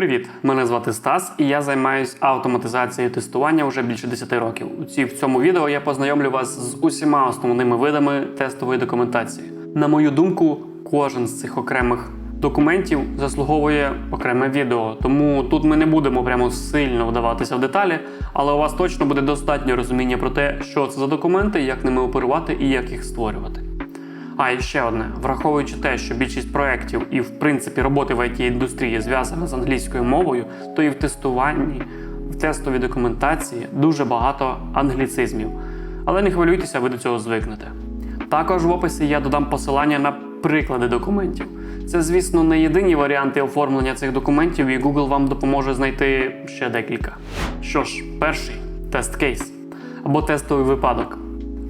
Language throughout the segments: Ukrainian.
Привіт! Мене звати Стас, і я займаюся автоматизацією тестування вже більше 10 років. У ці- в цьому відео я познайомлю вас з усіма основними видами тестової документації. На мою думку, кожен з цих окремих документів заслуговує окреме відео, тому тут ми не будемо прямо сильно вдаватися в деталі, але у вас точно буде достатньо розуміння про те, що це за документи, як ними оперувати і як їх створювати. А і ще одне, враховуючи те, що більшість проєктів і в принципі роботи в it індустрії зв'язана з англійською мовою, то і в тестуванні, в тестовій документації дуже багато англіцизмів. Але не хвилюйтеся, ви до цього звикнете. Також в описі я додам посилання на приклади документів. Це, звісно, не єдині варіанти оформлення цих документів, і Google вам допоможе знайти ще декілька. Що ж, перший тест кейс або тестовий випадок.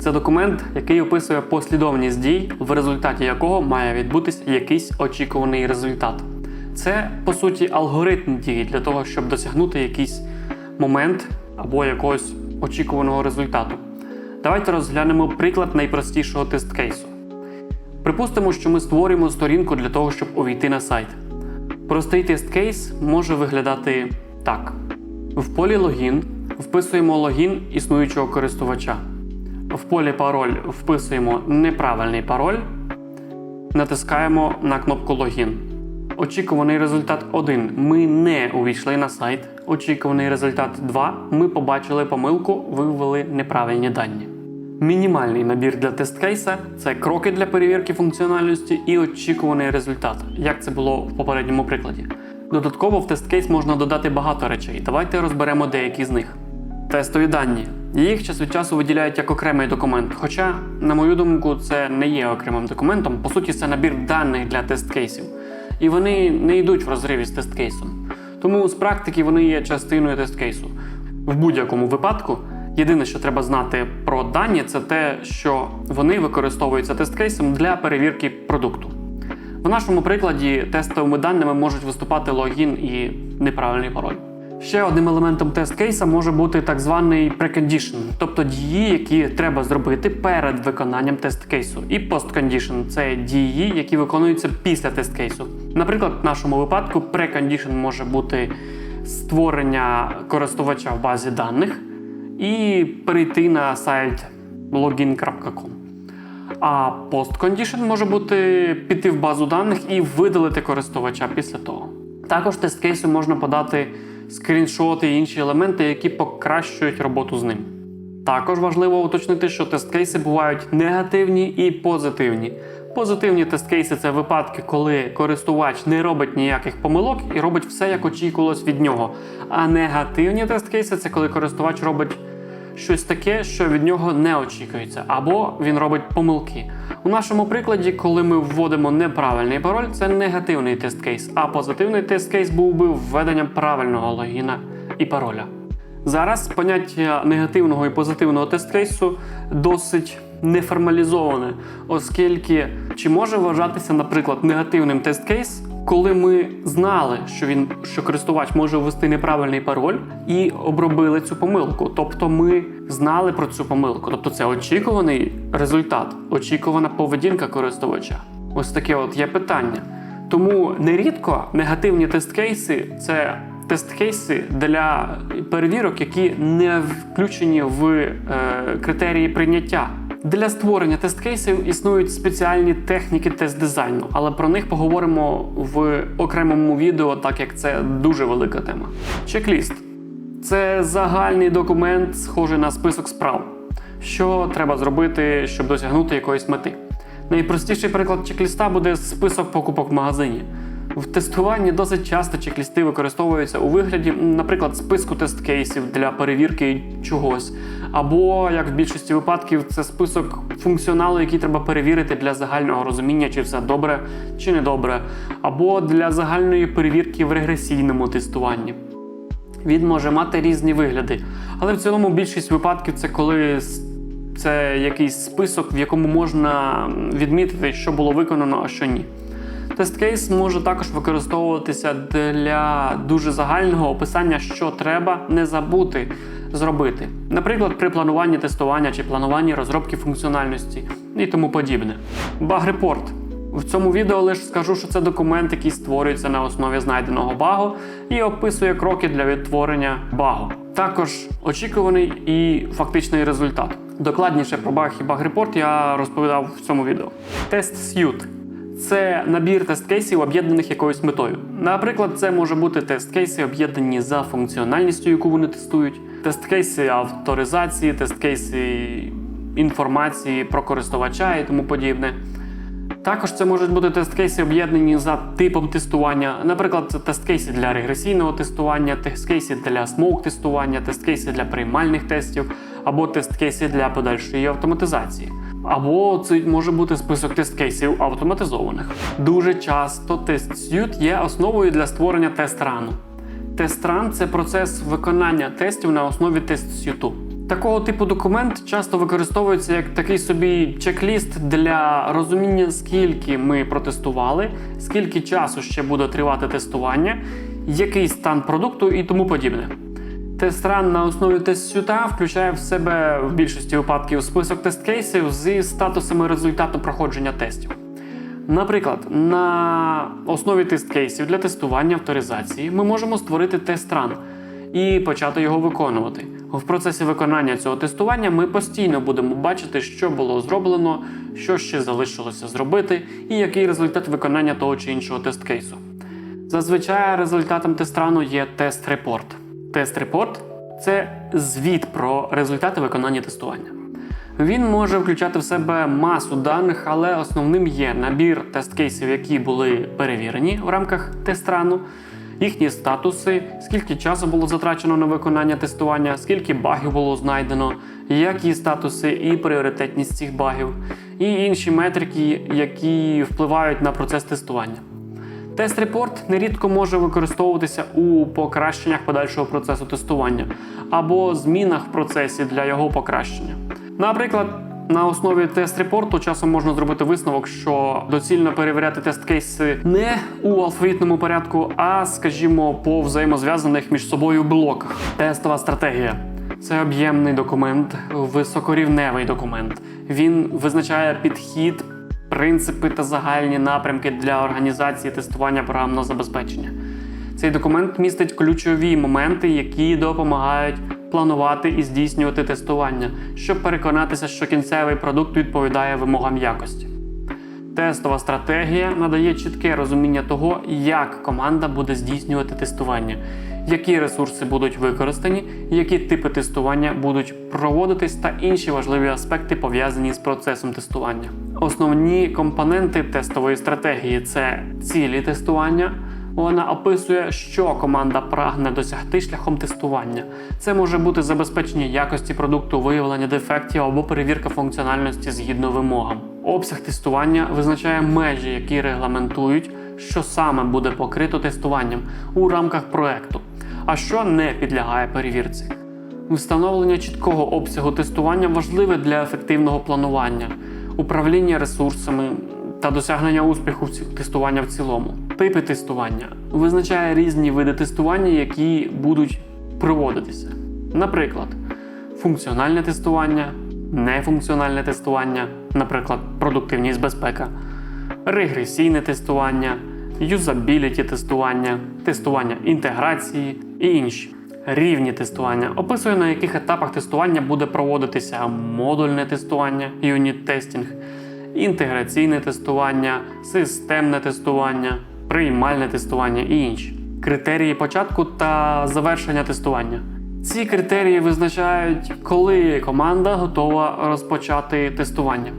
Це документ, який описує послідовність дій, в результаті якого має відбутись якийсь очікуваний результат. Це, по суті, алгоритм дії для того, щоб досягнути якийсь момент або якогось очікуваного результату. Давайте розглянемо приклад найпростішого тест-кейсу. Припустимо, що ми створюємо сторінку для того, щоб увійти на сайт. Простий тест-кейс може виглядати так: в полі логін вписуємо логін існуючого користувача. В полі пароль вписуємо неправильний пароль, натискаємо на кнопку Логін. Очікуваний результат 1. Ми не увійшли на сайт. Очікуваний результат 2. Ми побачили помилку, вивели неправильні дані. Мінімальний набір для тест-кейса це кроки для перевірки функціональності і очікуваний результат, як це було в попередньому прикладі. Додатково в тест-кейс можна додати багато речей. Давайте розберемо деякі з них. Тестові дані. Їх час від часу виділяють як окремий документ. Хоча, на мою думку, це не є окремим документом. По суті, це набір даних для тест-кейсів. І вони не йдуть в розриві з тест-кейсом. Тому з практики вони є частиною тест-кейсу. В будь-якому випадку, єдине, що треба знати про дані, це те, що вони використовуються тест-кейсом для перевірки продукту. В нашому прикладі тестовими даними можуть виступати логін і неправильний пароль. Ще одним елементом тест-кейса може бути так званий precondition, тобто дії, які треба зробити перед виконанням тест-кейсу. І post-condition – це дії, які виконуються після тест-кейсу. Наприклад, в нашому випадку precondition може бути створення користувача в базі даних і перейти на сайт login.com. А post-condition може бути піти в базу даних і видалити користувача після того. Також тест-кейсу можна подати скріншоти і інші елементи, які покращують роботу з ним. Також важливо уточнити, що тест-кейси бувають негативні і позитивні. Позитивні тест-кейси це випадки, коли користувач не робить ніяких помилок і робить все, як очікувалось від нього. А негативні тест-кейси це коли користувач робить щось таке, що від нього не очікується, або він робить помилки. У нашому прикладі, коли ми вводимо неправильний пароль, це негативний тест-кейс, а позитивний тест-кейс був би введенням правильного логіна і пароля. Зараз поняття негативного і позитивного тест-кейсу досить неформалізоване, оскільки чи може вважатися, наприклад, негативним тест-кейс, коли ми знали, що він що користувач може ввести неправильний пароль і обробили цю помилку. Тобто ми знали про цю помилку. Тобто це очікуваний результат, очікувана поведінка користувача. Ось таке от є питання. Тому нерідко негативні тест-кейси це тест-кейси для перевірок, які не включені в е, критерії прийняття. Для створення тест-кейсів існують спеціальні техніки тест-дизайну, але про них поговоримо в окремому відео, так як це дуже велика тема. Чек-ліст це загальний документ, схожий на список справ, що треба зробити, щоб досягнути якоїсь мети. Найпростіший приклад чек-ліста буде список покупок в магазині. В тестуванні досить часто чек-лісти використовуються у вигляді, наприклад, списку тест-кейсів для перевірки чогось. Або, як в більшості випадків, це список функціоналу, який треба перевірити для загального розуміння, чи все добре, чи не добре, або для загальної перевірки в регресійному тестуванні. Він може мати різні вигляди, але в цілому більшість випадків це коли це якийсь список, в якому можна відмітити, що було виконано, а що ні. Тест-кейс може також використовуватися для дуже загального описання, що треба не забути зробити. Наприклад, при плануванні тестування чи плануванні розробки функціональності і тому подібне. Баг-репорт В цьому відео лише скажу, що це документ, який створюється на основі знайденого багу і описує кроки для відтворення багу. Також очікуваний і фактичний результат. Докладніше про баг і баг репорт я розповідав в цьому відео. Тест Suite це набір тест-кейсів, об'єднаних якоюсь метою. Наприклад, це може бути тест-кейси, об'єднані за функціональністю, яку вони тестують, тест-кейси авторизації, тест-кейси інформації про користувача і тому подібне. Також це можуть бути тест-кейси, об'єднані за типом тестування. Наприклад, це тест-кейси для регресійного тестування, тест-кейси для смоук-тестування, тест-кейси для приймальних тестів, або тест-кейси для подальшої автоматизації. Або це може бути список тест-кейсів автоматизованих. Дуже часто тест-сют є основою для створення тест-рану. Тест-ран – це процес виконання тестів на основі тест-сюту. Такого типу документ часто використовується як такий собі чек-ліст для розуміння, скільки ми протестували, скільки часу ще буде тривати тестування, який стан продукту і тому подібне. Тест-ран на основі тест-сюта включає в себе в більшості випадків список тест-кейсів зі статусами результату проходження тестів. Наприклад, на основі тест-кейсів для тестування авторизації ми можемо створити тест-ран і почати його виконувати. В процесі виконання цього тестування ми постійно будемо бачити, що було зроблено, що ще залишилося зробити, і який результат виконання того чи іншого тест-кейсу. Зазвичай результатом тест-рану є тест-репорт. Тест-репорт це звіт про результати виконання тестування. Він може включати в себе масу даних, але основним є набір тест-кейсів, які були перевірені в рамках тест-рану, їхні статуси, скільки часу було затрачено на виконання тестування, скільки багів було знайдено, які статуси і пріоритетність цих багів, і інші метрики, які впливають на процес тестування. Тест-репорт нерідко може використовуватися у покращеннях подальшого процесу тестування або змінах в процесі для його покращення. Наприклад, на основі тест-репорту часом можна зробити висновок, що доцільно перевіряти тест-кейси не у алфавітному порядку, а, скажімо, по взаємозв'язаних між собою блоках. Тестова стратегія. Це об'ємний документ, високорівневий документ. Він визначає підхід, принципи та загальні напрямки для організації тестування програмного забезпечення. Цей документ містить ключові моменти, які допомагають планувати і здійснювати тестування, щоб переконатися, що кінцевий продукт відповідає вимогам якості. Тестова стратегія надає чітке розуміння того, як команда буде здійснювати тестування, які ресурси будуть використані, які типи тестування будуть проводитись та інші важливі аспекти пов'язані з процесом тестування. Основні компоненти тестової стратегії це цілі тестування. Вона описує, що команда прагне досягти шляхом тестування. Це може бути забезпечення якості продукту, виявлення дефектів або перевірка функціональності згідно вимогам. Обсяг тестування визначає межі, які регламентують, що саме буде покрито тестуванням у рамках проекту, а що не підлягає перевірці. Встановлення чіткого обсягу тестування важливе для ефективного планування, управління ресурсами та досягнення успіху тестування в цілому. Типи тестування визначає різні види тестування, які будуть проводитися. Наприклад, функціональне тестування, нефункціональне тестування, наприклад, продуктивність безпека, регресійне тестування, юзабіліті тестування, тестування інтеграції і інші. Рівні тестування описує, на яких етапах тестування буде проводитися модульне тестування, юніт тестінг, інтеграційне тестування, системне тестування, приймальне тестування і інші. Критерії початку та завершення тестування. Ці критерії визначають, коли команда готова розпочати тестування.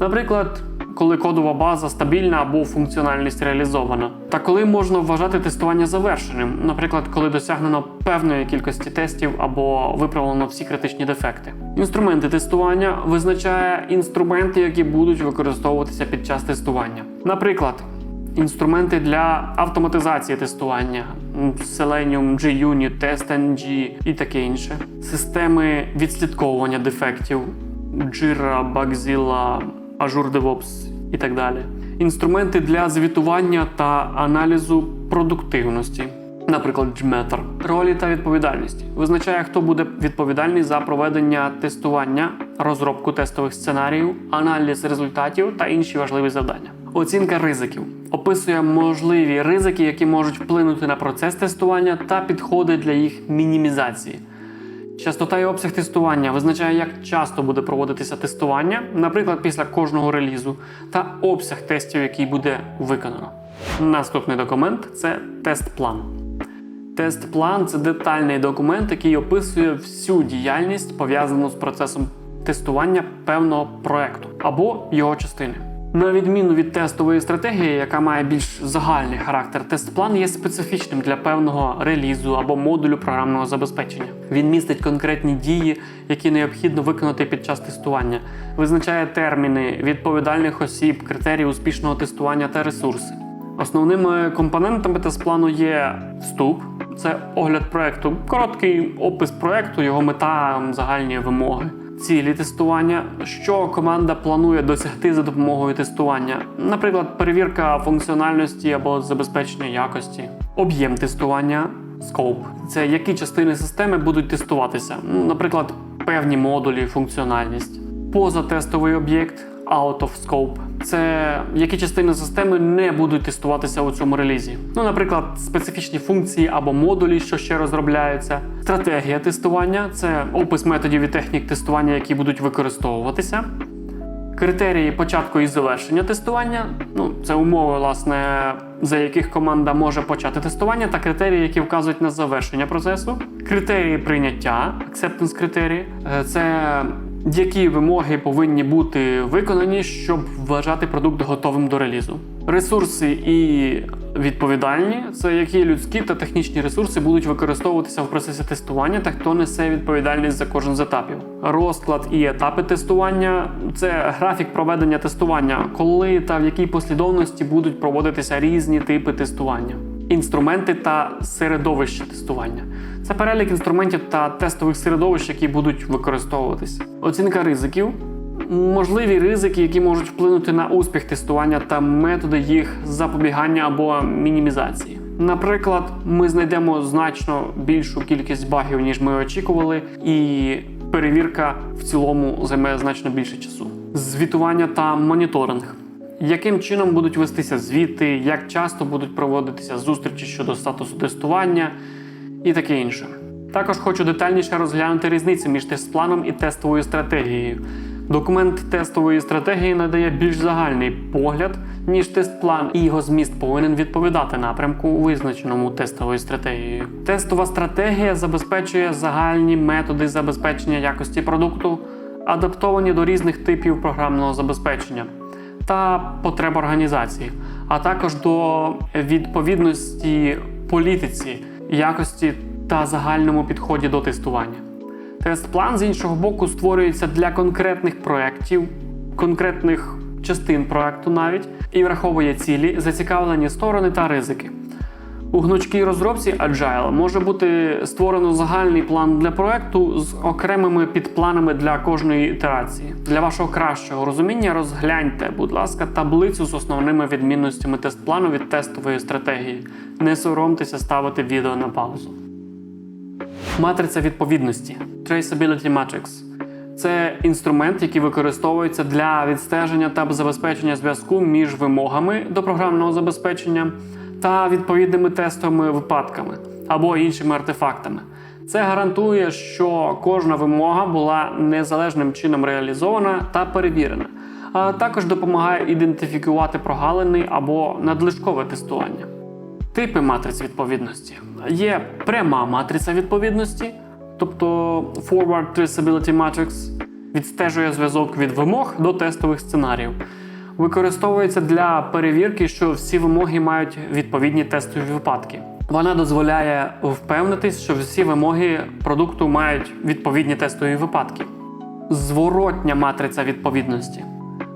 Наприклад, коли кодова база стабільна або функціональність реалізована, та коли можна вважати тестування завершеним, наприклад, коли досягнено певної кількості тестів або виправлено всі критичні дефекти. Інструменти тестування визначає інструменти, які будуть використовуватися під час тестування. Наприклад, інструменти для автоматизації тестування, Selenium, JUnit, TestNG і таке інше. Системи відслідковування дефектів, Jira, Bugzilla, Azure DevOps і так далі. Інструменти для звітування та аналізу продуктивності. Наприклад, JMeter. Ролі та відповідальність визначає, хто буде відповідальний за проведення тестування, розробку тестових сценаріїв, аналіз результатів та інші важливі завдання. Оцінка ризиків описує можливі ризики, які можуть вплинути на процес тестування та підходи для їх мінімізації. Частота і обсяг тестування визначає, як часто буде проводитися тестування, наприклад, після кожного релізу, та обсяг тестів, який буде виконано. Наступний документ це тест-план. Тест-план це детальний документ, який описує всю діяльність, пов'язану з процесом тестування певного проекту або його частини. На відміну від тестової стратегії, яка має більш загальний характер, тест-план є специфічним для певного релізу або модулю програмного забезпечення. Він містить конкретні дії, які необхідно виконати під час тестування, визначає терміни відповідальних осіб, критерії успішного тестування та ресурси. Основними компонентами тест-плану є вступ, це огляд проекту, короткий опис проекту, його мета, загальні вимоги, цілі тестування, що команда планує досягти за допомогою тестування, наприклад, перевірка функціональності або забезпечення якості, об'єм тестування, скоп – це які частини системи будуть тестуватися, наприклад, певні модулі, функціональність, позатестовий об'єкт. Out of scope – це які частини системи не будуть тестуватися у цьому релізі. Ну, наприклад, специфічні функції або модулі, що ще розробляються. Стратегія тестування це опис методів і технік тестування, які будуть використовуватися. Критерії початку і завершення тестування ну це умови, власне, за яких команда може почати тестування, та критерії, які вказують на завершення процесу. Критерії прийняття, acceptance критерії Е, це які вимоги повинні бути виконані, щоб вважати продукт готовим до релізу. Ресурси і відповідальні це які людські та технічні ресурси будуть використовуватися в процесі тестування та хто несе відповідальність за кожен з етапів. Розклад і етапи тестування це графік проведення тестування, коли та в якій послідовності будуть проводитися різні типи тестування. Інструменти та середовище тестування це перелік інструментів та тестових середовищ, які будуть використовуватися. Оцінка ризиків можливі ризики, які можуть вплинути на успіх тестування та методи їх запобігання або мінімізації. Наприклад, ми знайдемо значно більшу кількість багів, ніж ми очікували, і перевірка в цілому займе значно більше часу. Звітування та моніторинг. Яким чином будуть вестися звіти, як часто будуть проводитися зустрічі щодо статусу тестування і таке інше. Також хочу детальніше розглянути різницю між тест-планом і тестовою стратегією. Документ тестової стратегії надає більш загальний погляд, ніж тест-план, і його зміст повинен відповідати напрямку, визначеному тестовою стратегією. Тестова стратегія забезпечує загальні методи забезпечення якості продукту, адаптовані до різних типів програмного забезпечення та потреб організації, а також до відповідності політиці, якості та загальному підході до тестування. Тест-план з іншого боку створюється для конкретних проєктів, конкретних частин проекту навіть, і враховує цілі, зацікавлені сторони та ризики. У гнучкій розробці Agile може бути створено загальний план для проекту з окремими підпланами для кожної ітерації. Для вашого кращого розуміння розгляньте, будь ласка, таблицю з основними відмінностями тест-плану від тестової стратегії. Не соромтеся ставити відео на паузу. Матриця відповідності Traceability Matrix це інструмент, який використовується для відстеження та забезпечення зв'язку між вимогами до програмного забезпечення та відповідними тестовими випадками або іншими артефактами. Це гарантує, що кожна вимога була незалежним чином реалізована та перевірена, а також допомагає ідентифікувати прогалини або надлишкове тестування. Типи матриць відповідності є пряма матриця відповідності, тобто Forward Traceability Matrix, відстежує зв'язок від вимог до тестових сценаріїв. Використовується для перевірки, що всі вимоги мають відповідні тестові випадки. Вона дозволяє впевнитись, що всі вимоги продукту мають відповідні тестові випадки. Зворотня матриця відповідності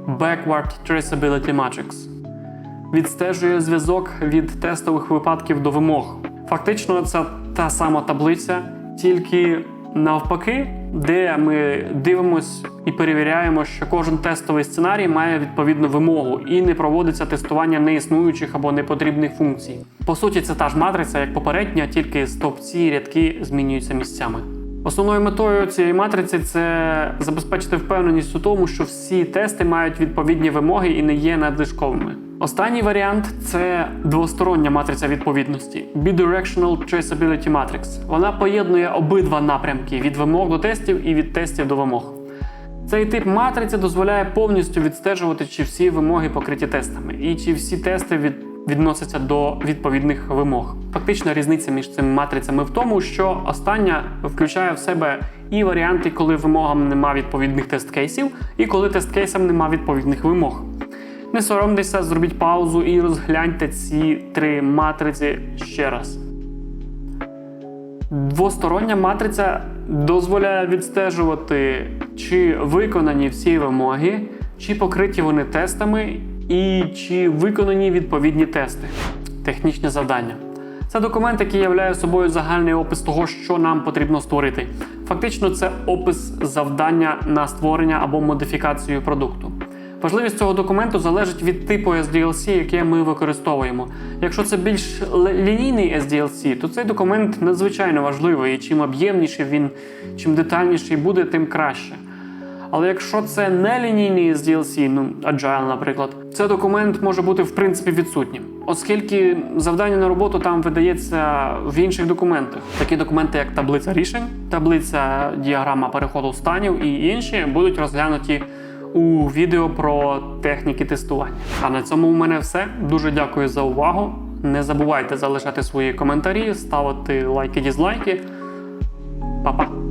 Backward Traceability Matrix відстежує зв'язок від тестових випадків до вимог. Фактично, це та сама таблиця, тільки навпаки, де ми дивимось і перевіряємо, що кожен тестовий сценарій має відповідну вимогу і не проводиться тестування неіснуючих або непотрібних функцій. По суті, це та ж матриця, як попередня, тільки стовпці рядки змінюються місцями. Основною метою цієї матриці це забезпечити впевненість у тому, що всі тести мають відповідні вимоги і не є надлишковими. Останній варіант це двостороння матриця відповідності Bidirectional Traceability Matrix. Вона поєднує обидва напрямки від вимог до тестів і від тестів до вимог. Цей тип матриці дозволяє повністю відстежувати, чи всі вимоги покриті тестами, і чи всі тести від, відносяться до відповідних вимог. Фактична різниця між цими матрицями в тому, що остання включає в себе і варіанти, коли вимогам нема відповідних тест-кейсів, і коли тест-кейсам нема відповідних вимог. Не соромтеся, зробіть паузу і розгляньте ці три матриці ще раз. Двостороння матриця дозволяє відстежувати, чи виконані всі вимоги, чи покриті вони тестами, і чи виконані відповідні тести. Технічне завдання. Це документ, який являє собою загальний опис того, що нам потрібно створити. Фактично, це опис завдання на створення або модифікацію продукту. Важливість цього документу залежить від типу SDLC, яке ми використовуємо. Якщо це більш лінійний SDLC, то цей документ надзвичайно важливий, і чим об'ємніший він, чим детальніший буде, тим краще. Але якщо це не лінійний SDLC, ну Agile, наприклад, цей документ може бути в принципі відсутнім, оскільки завдання на роботу там видається в інших документах. Такі документи, як таблиця рішень, таблиця діаграма переходу станів і інші, будуть розглянуті у відео про техніки тестування. А на цьому у мене все. Дуже дякую за увагу. Не забувайте залишати свої коментарі, ставити лайки, дізлайки. Па-па!